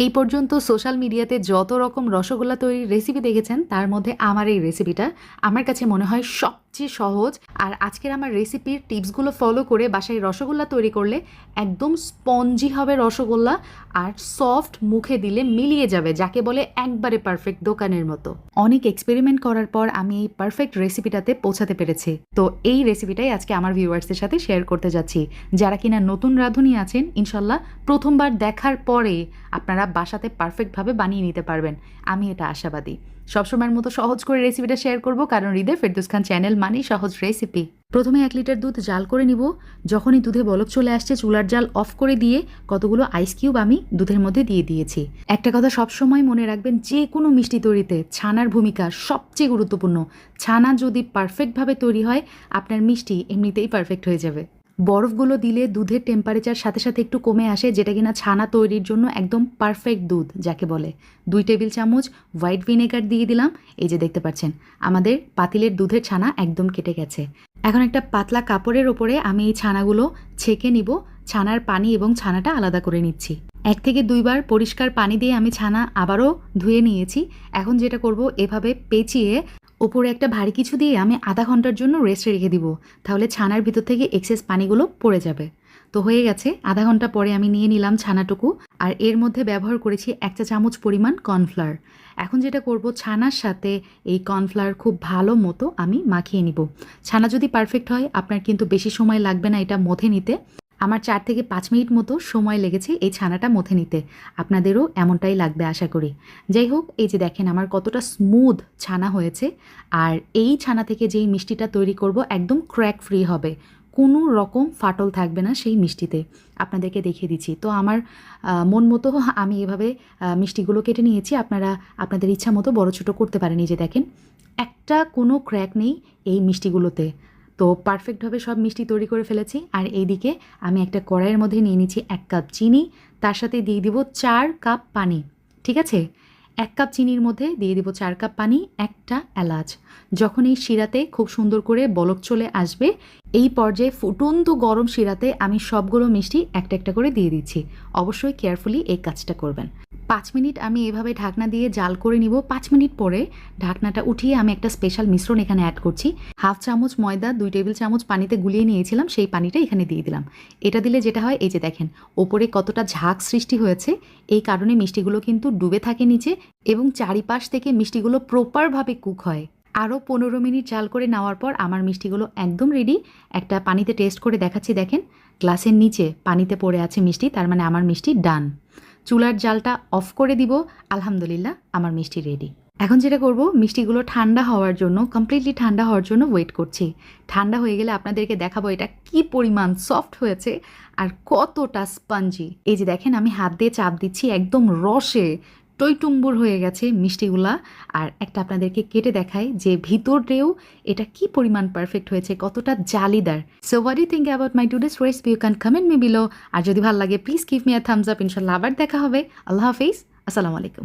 এই পর্যন্ত সোশ্যাল মিডিয়াতে যত রকম রসগোল্লা তৈরির রেসিপি দেখেছেন, তার মধ্যে আমার এই রেসিপিটা আমার কাছে মনে হয় সবচেয়ে সহজ আর আজকের আমার রেসিপির টিপসগুলো ফলো করে বাসায় রসগোল্লা তৈরি করলে একদম স্পঞ্জি হবে রসগোল্লা আর সফট মুখে দিলে মিলিয়ে যাবে, যাকে বলে একবারে পারফেক্ট দোকানের মতো। অনেক এক্সপেরিমেন্ট করার পর আমি এই পারফেক্ট রেসিপিটাতে পৌঁছাতে পেরেছি। তো এই রেসিপিটাই আজকে আমার ভিউয়ার্সদের সাথে শেয়ার করতে যাচ্ছি। যারা কিনা নতুন রাঁধুনি আছেন ইনশাল্লাহ প্রথমবার দেখার পরে আপনারা বাসাতে পারফেক্টভাবে বানিয়ে নিতে পারবেন। আমি এটা আশাবাদী। সবসময়ের মতো সহজ করে রেসিপিটা শেয়ার করব। কারণ হৃদয় ফেরদুস খান চ্যানেল মানেই সহজ রেসিপি প্রথমে এক লিটার দুধ জাল করে নিব। যখনই দুধে বলক চলে আসছে, চুলার জাল অফ করে দিয়ে কতগুলো আইস কিউব আমি দুধের মধ্যে দিয়ে দিয়েছি। একটা কথা সবসময় মনে রাখবেন, যে কোনো মিষ্টি তৈরিতে ছানার ভূমিকা সবচেয়ে গুরুত্বপূর্ণ। ছানা যদি পারফেক্টভাবে তৈরি হয়, আপনার মিষ্টি এমনিতেই পারফেক্ট হয়ে যাবে। বরফগুলো দিলে দুধের টেম্পারেচার সাথে সাথে একটু কমে আসে, যেটা কিনা ছানা তৈরির জন্য একদম পারফেক্ট দুধ, যাকে বলে। দুই টেবিল চামচ হোয়াইট ভিনেগার দিয়ে দিলাম। এই যে দেখতে পাচ্ছেন, আমাদের পাতিলের দুধের ছানা একদম কেটে গেছে। এখন একটা পাতলা কাপড়ের ওপরে আমি এই ছানাগুলো ছেঁকে নিব। ছানার পানি এবং ছানাটা আলাদা করে নিচ্ছি। এক থেকে দুইবার পরিষ্কার পানি দিয়ে আমি ছানা আবারও ধুয়ে নিয়েছি। এখন যেটা করব, এভাবে পেঁচিয়ে ওপরে একটা ভারী কিছু দিয়ে আমি আধা ঘণ্টার জন্য রেস্টে রেখে দিব। তাহলে ছানার ভিতর থেকে এক্সেস পানিগুলো পড়ে যাবে। তো হয়ে গেছে, আধা ঘণ্টা পরে আমি নিয়ে নিলাম ছানাটুকু আর এর মধ্যে ব্যবহার করেছি এক চা চামচ পরিমাণ কর্নফ্লাওয়ার এখন যেটা করব, ছানার সাথে এই কর্নফ্লাওয়ার খুব ভালো মতো আমি মাখিয়ে নিব। ছানা যদি পারফেক্ট হয়, আপনার কিন্তু বেশি সময় লাগবে না এটা মথে নিতে। আমার চার থেকে পাঁচ মিনিট মতো সময় লেগেছে এই ছানাটা মথে নিতে। আপনাদেরও এমনটাই লাগবে আশা করি। যাই হোক, এই যে দেখেন আমার কতটা স্মুথ ছানা হয়েছে। আর এই ছানা থেকে যেই মিষ্টিটা তৈরি করব একদম ক্র্যাক ফ্রি হবে। কোনো রকম ফাটল থাকবে না সেই মিষ্টিতে। আপনাদেরকে দেখিয়ে দিচ্ছি। তো আমার মন মতো আমি এভাবে মিষ্টিগুলো কেটে নিয়েছি। আপনারা, আপনাদের ইচ্ছা মতো বড় ছোটো করতে পারেন। এই যে দেখেন, একটা কোনো ক্র্যাক নেই এই মিষ্টিগুলোতে। তো পারফেক্টভাবে সব মিষ্টি তৈরি করে ফেলেছি। আর এইদিকে আমি একটা কড়াইয়ের মধ্যে নিয়ে নিচ্ছি এক কাপ চিনি। তার সাথে দিয়ে দিব চার কাপ পানি, ঠিক আছে? এক কাপ চিনির মধ্যে দিয়ে দিব চার কাপ পানি, একটা এলাচ। যখন এই শিরাতে খুব সুন্দর করে বলক চলে আসবে, এই পর্যায়ে ফুটন্ত গরম শিরাতে আমি সবগুলো মিষ্টি একটা একটা করে দিয়ে দিচ্ছি। অবশ্যই কেয়ারফুলি এই কাজটা করবেন। পাঁচ মিনিট আমি এভাবে ঢাকনা দিয়ে জাল করে নিব। পাঁচ মিনিট পরে ঢাকনাটা উঠিয়ে আমি একটা স্পেশাল মিশ্রণ এখানে অ্যাড করছি। হাফ চামচ ময়দা, দুই টেবিল চামচ পানিতে গুলিয়ে নিয়েছিলাম, সেই পানিটা এখানে দিয়ে দিলাম। এটা দিলে যেটা হয়, এই যে দেখেন, ওপরে কতটা ঝাঁক সৃষ্টি হয়েছে, এই কারণে মিষ্টিগুলো কিন্তু ডুবে থাকে নিচে এবং চারিপাশ থেকে মিষ্টিগুলো প্রপারভাবে কুক হয়। আরও পনেরো মিনিট জাল করে নেওয়ার পর আমার মিষ্টিগুলো একদম রেডি একটা পানিতে টেস্ট করে দেখাচ্ছি, দেখেন গ্লাসের নিচে পানিতে পড়ে আছে মিষ্টি, তার মানে আমার মিষ্টি ডান চুলার জালটা অফ করে দিব। আলহামদুলিল্লাহ, আমার মিষ্টি রেডি এখন যেটা করব, মিষ্টিগুলো ঠান্ডা হওয়ার জন্য কমপ্লিটলি ঠান্ডা হওয়ার জন্য ওয়েট করছি। ঠান্ডা হয়ে গেলে আপনাদেরকে দেখাবো এটা কি পরিমাণ সফট হয়েছে আর কতটা স্পঞ্জি এই যে দেখেন, আমি হাত দিয়ে চাপ দিচ্ছি একদম রসে। টইটুম্বুর হয়ে গেছে মিষ্টিগুলা। আর একটা আপনাদেরকে কেটে দেখায় যে ভিতরেও এটা কি পরিমাণ পারফেক্ট হয়েছে, কতটা জালিদার। So what you think about my today's recipe you can comment me below আর যদি ভালো লাগে please give me a thumbs up ইনশাল্লাহ আবার দেখা হবে। আল্লাহ হাফিজ। আসসালামু আলাইকুম।